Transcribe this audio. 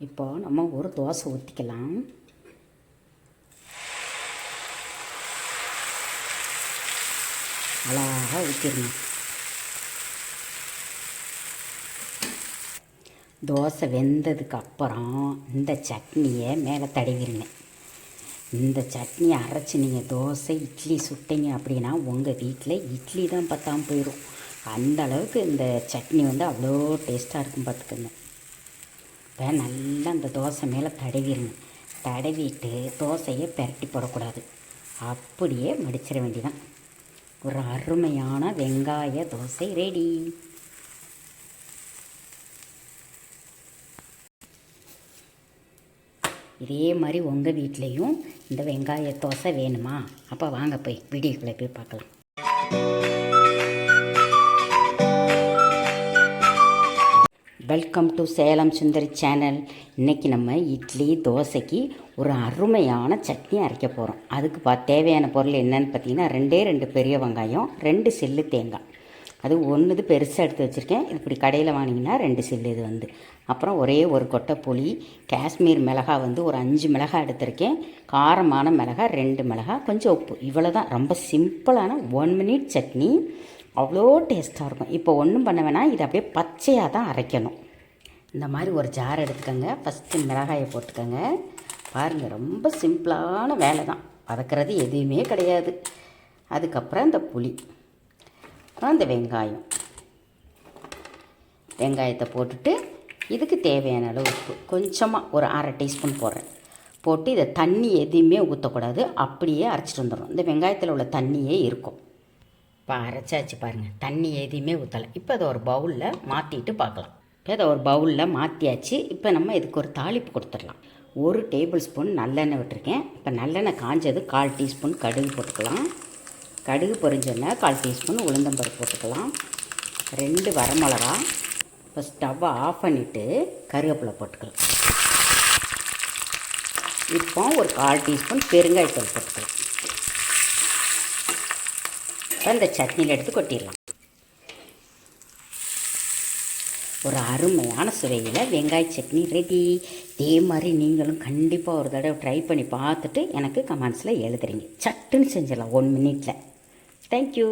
இப்போ நம்ம ஒரு தோசை ஊற்றிக்கலாம் அழகாக ஊற்றிடணும் தோசை வெந்ததுக்கு அப்புறம் இந்த சட்னியை மேலே தடவிடுங்க இந்த சட்னியை அரைச்சி நீங்கள் தோசை இட்லி சுட்டீங்க அப்படின்னா உங்கள் வீட்டில் இட்லி தான் பத்தாமல் போயிடும் அந்த அளவுக்கு இந்த சட்னி வந்து அவ்வளோ டேஸ்ட்டாக இருக்கும் பார்த்துக்கோங்க இப்போ நல்லா அந்த தோசை மேலே தடவிடுங்க தடவிட்டு தோசையை பெரட்டி போடக்கூடாது. அப்படியே மடிச்சிட வேண்டிதான் ஒரு அருமையான வெங்காய தோசை ரெடி இதே மாதிரி உங்கள் வீட்லேயும் இந்த வெங்காய தோசை வேணுமா? அப்போ வாங்க போய் வீடியோக்குள்ளே போய் பார்க்கலாம். Welcome to Salem Sundari channel இன்றைக்கி நம்ம இட்லி தோசைக்கு ஒரு அருமையான சட்னி அரைக்க போகிறோம் அதுக்கு பா தேவையான பொருள் என்னன்னு பார்த்தீங்கன்னா ரெண்டே ரெண்டு பெரிய வெங்காயம் ரெண்டு செல்லு தேங்காய். அது ஒன்றுது பெருசாக எடுத்து வச்சுருக்கேன். இது இப்படி கடையில் வாங்கினீங்கன்னா ரெண்டு சில்லு இது வந்து. அப்புறம் ஒரே ஒரு கொட்டை புளி காஷ்மீர் மிளகாய் வந்து ஒரு அஞ்சு மிளகாய் எடுத்திருக்கேன். காரமான மிளகாய் ரெண்டு மிளகாய் கொஞ்சம் உப்பு. இவ்வளோ தான் ரொம்ப சிம்பிளான ஒன் மினிட் சட்னி. அவ்வளோ டேஸ்ட்டாக இருக்கும். இப்போ ஒன்றும் பண்ண வேணாம். இதை அப்படியே பச்சையாக தான் அரைக்கணும். இந்த மாதிரி ஒரு ஜார் எடுத்துக்கோங்க. ஃபஸ்ட்டு மிளகாயை போட்டுக்கோங்க. பாருங்கள் ரொம்ப சிம்பிளான வேலை தான். வதக்கிறது எதுவுமே கிடையாது. அதுக்கப்புறம் இந்த புளி. அப்புறம் இந்த வெங்காயம். வெங்காயத்தை போட்டுட்டு இதுக்கு தேவையான அளவு உப்பு. கொஞ்சமாக ஒரு அரை டீஸ்பூன் போடுறேன். போட்டு இதை தண்ணி எதுவுமே ஊற்றக்கூடாது அப்படியே அரைச்சிட்டு வந்துடும் இந்த வெங்காயத்தில் உள்ள தண்ணியே இருக்கும். இப்போ அரைச்சாச்சு பாருங்கள் தண்ணி எதுவுமே ஊற்றலை இப்போ அதை ஒரு பவுலில் மாற்றிட்டு பார்க்கலாம். இப்போ அதை ஒரு பவுலில் மாற்றியாச்சு இப்போ நம்ம இதுக்கு ஒரு தாளிப்பு கொடுத்துடலாம். ஒரு டேபிள் ஸ்பூன் நல்லெண்ணெய் விட்டுருக்கேன். இப்போ நல்லெண்ணெய் காஞ்சது கால் டீஸ்பூன் கடுகு போட்டுக்கலாம். கடுகு பொரிஞ்சோன்னா கால் டீஸ்பூன் உளுந்தம்பருப்பு போட்டுக்கலாம். ரெண்டு வரமிளகா. இப்போ ஸ்டவ்வை ஆஃப் பண்ணிவிட்டு கருவேப்பிலை போட்டுக்கலாம். இப்போ ஒரு கால் டீஸ்பூன் பெருங்காயத்தூள் போட்டுக்கலாம். இப்போ இந்த சட்னியில் எடுத்து கொட்டிடலாம். ஒரு அருமையான சுவையில் வெங்காய சட்னி ரெடி இதே மாதிரி நீங்களும் கண்டிப்பாக ஒரு தடவை ட்ரை பண்ணி பார்த்துட்டு எனக்கு கமெண்ட்ஸில் எழுதுறீங்க. சட்டுன்னு செஞ்சிடலாம் ஒன் மினிட்டில் தேங்க்யூ